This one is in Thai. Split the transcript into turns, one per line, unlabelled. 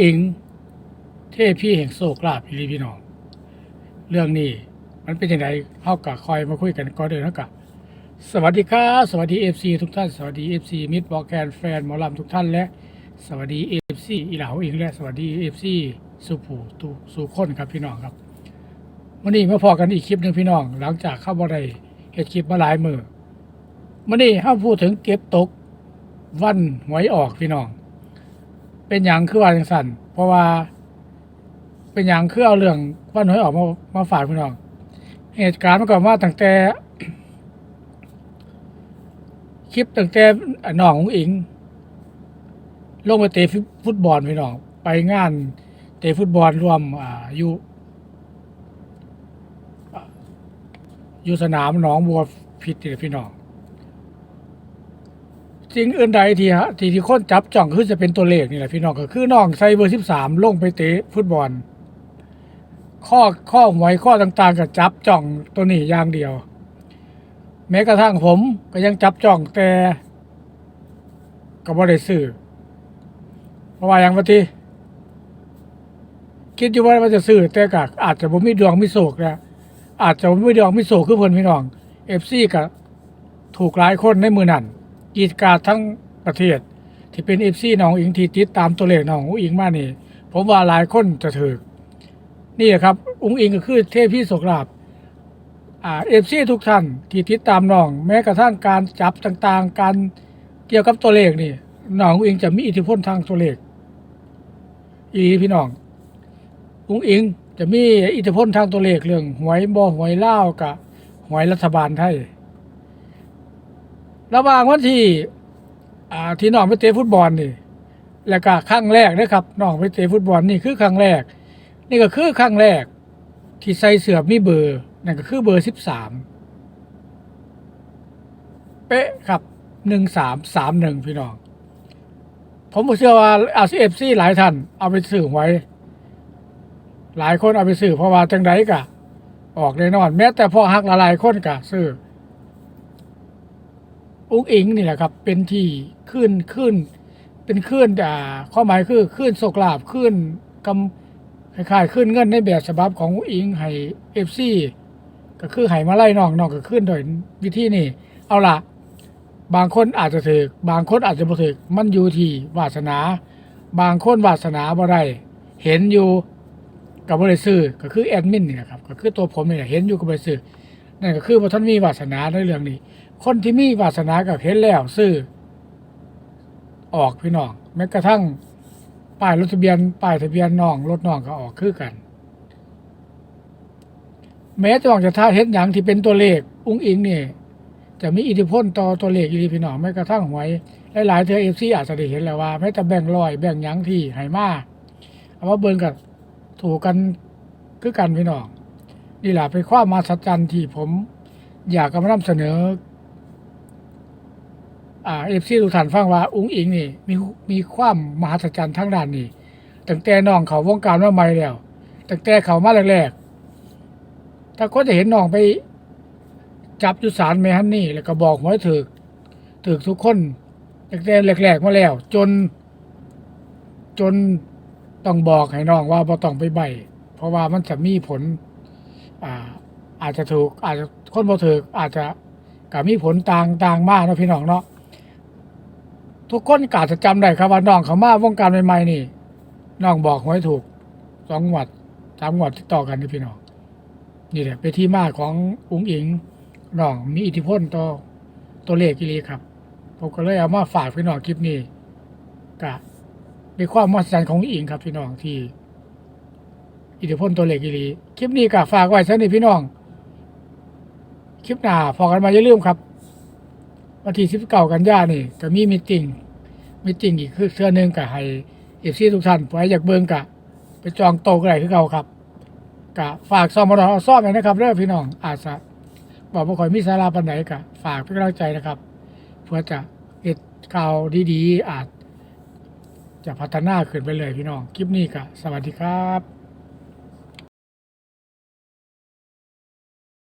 อิง เทพี่แห่งโศกลาภพี่พี่น้อง เรื่องนี้มันเป็นยังไงเฮากะคอยมาคุยกันก่อนเดินเฮากะสวัสดีครับสวัสดี FC ทุกท่าน สวัสดี FC มิตรบอกแกนแฟนหมอลำทุกท่านและ สวัสดี FC อีหลาวอิงและสวัสดี FC สุผูตุสุคนครับพี่น้องครับวันนี้มาพอกันอีกคลิปหนึ่งพี่น้อง หลังจากเข้าบ่ได้เฮ็ดคลิปมาหลายมือวันนี้เฮาพูดถึงเก็บตก วันหวยออกพี่น้อง เป็นอย่างคือว่าจังสันเพราะว่า เป็นอย่างคือเอาเรื่องวันหวยออกมามาฝากพี่น้อง เหตุการณ์มันก็มาตั้งแต่คลิปตั้งแต่น้องของอิง ลงไปเตะฟุตบอลพี่น้อง ไปงานเตะฟุตบอลรวมอ่าอยู่อยู่สนามหนองบัวพิษนี่พี่น้อง สิ่งอื่นใดที่ฮะที่ที่คนจับจ้องคือจะเป็นตัวเลขนี่แหละพี่น้องก็คือน้องใส่เบอร์สิบสามลงไปเตะฟุตบอล ข้อข้อหวยข้อต่างๆก็จับจ้องตัวนี้อย่างเดียว แม้กระทั่งผมก็ยังจับจ้องแต่ก็บ่ได้ซื้อเพราะว่าอย่างว่าที่คิดอยู่ว่ามันจะซื้อแต่ก็อาจจะบ่มีดวงมีโศกนะอาจจะบ่มีดวงมีโศกคือเพิ่นพี่น้อง FC ก็ถูกหลายคนในมือนั้น กีดกาทั้งประเทศ ที่เป็น FC น้องอิงที่ติดตามตัวเลขน้องอุ๋งอิงมานี่ผมว่าหลายคนจะถือนี่ครับ อุ้งอิงก็คือเทพพี่โศกลาบเอฟซีทุกท่านที่ติดตามน้อง แม้กระทั่งการจับต่างๆ การเกี่ยวกับตัวเลขนี่น้องอุ้งอิงจะมีอิทธิพลทางตัวเลขอีพี่น้องอุ้งอิงจะมีอิทธิพลทางตัวเลขเรื่องหวยบ่หวยเล่าวกับหวยรัฐบาลไทย ระหว่างวันที่ที่น้องไปเตะฟุตบอลนี่แล้วก็ครั้งแรกนะครับน้องไปเตะฟุตบอลนี่คือครั้งแรก นี่ก็คือครั้งแรก ที่ใส่เสื้อมีเบอร์นั่นก็คือเบอร์สิบสามเป๊ะครับหนึ่งสามสามหนึ่งพี่น้อง ผมเชื่อว่าอาซีเอฟซีหลายท่านเอาไปสื่อไว้ หลายคนเอาไปสื่อเพราะว่าจังไดกะ ออกแน่นอน แม้แต่พ่อฮักหลายคนกะซื้อ อุ้งอิงนี่แหละครับ เป็นที่ขึ้นขึ้น เป็นขึ้นอ่าข้อหมายคือขึ้นโศกลาบขึ้นกำคล้ายๆขึ้นเงินในแบบฉบับของอุ้งอิงให้เอฟซีก็คือให้มาไล่นองนองก็ขึ้นโดยวิธีนี้เอาละบางคนอาจจะถือกบางคนอาจจะบ่ถือกมันอยู่ที่วาสนา บางคนวาสนาบ่ได้เห็นอยู่กับบ่ได้ซื้อก็คือแอดมินนี่แหละครับก็คือตัวผมนี่แหละเห็นอยู่กับบ่ได้ซื้อ นั่นก็คือบ่ท่านมีวาสนาในเรื่องนี้ คนที่มีวาสนาก็เห็นแล้วซื้อออกพี่น้องแม้กระทั่งป้ายรถทะเบียนป้ายทะเบียนน้องรถน้องก็ออกคือกัน แม้จะออกจะท่าเฮ็ดหยังที่เป็นตัวเลขอุ้งอิงนี่จะมีอิทธิพลต่อตัวเลขอีีพี่น้องแม้กระทั่งหวยหลายๆเธอเอฟซีอาจจะได้เห็นแล้วว่าแม้แต่แบ่งร้อยแบ่งยังที่ให้มาเอาว่าเบิ่งกับถูกกันคือกันพี่น้อง นี่แหละเป็นความมาสัจจันที่ผมอยากจะมานำเสนอ อ่าเอฟซีทุกท่านฟังว่า อุ้งอิงนี่ มีมีความมหัศจรรย์ทั้งด้านนี้ตั้งแต่น้องเขาวงการมาใหม่แล้วตั้งแต่เขามาแรกๆถ้าคนจะเห็นน้องไป จับยุสารแมฮันนี่ แล้วก็บอกหวยถึกถึกทุกคนตั้งแต่แรกๆมาแล้ว จน จนต้องบอกให้น้องว่าบ่ต้องไปใบเพราะว่ามันจะมีผล อ่า อาจจะถูกอาจจะคนบ่ถูกอาจจะก็มีผลต่างต่างมากนะพี่น้องเนาะทุกคนกาจจะจำได้ครับว่าน้องเขามาวงการใหม่ๆนี่น้องบอกไว้ถูกสองงวดสามงวดติดต่อกันนี่พี่น้องนี่แหละเป็นที่มาของอุ้งอิงน้องมีอิทธิพลต่อตัวเลขกิลีครับผมก็เลยเอามาฝากพี่น้องคลิปนี้กะเป็นความมหัศจรรย์ของอุ้งอิงครับพี่น้องที่ อิทธิพลตัวเลขกิลีคลิปนี้ก็ฝากไว้ซะนี่พี่น้อง คลิปหน้าพอกันมาอย่าลืมครับวันที่สิบเก้ากันยานี่ก็มีมิติงมิติงอีกคือเทื่อหนึงก็ให้เอฟซีทุกท่านไว้อยากเบิ่งกะไปจองโต๊ะก็ได้คือเก่าครับกะฝากซ่อมมาดอซ่อมไว้นะครับเด้องพี่น้องอาจจะบอกบ่ค่อยมีสาระปานไหนกะฝากเป็นกำลังใจนะครับเพื่อจะเฮ็ดข่าวดีๆอาจจะพัฒนาขึ้นไปเลยพี่น้อง คลิปนี้กะสวัสดีครับ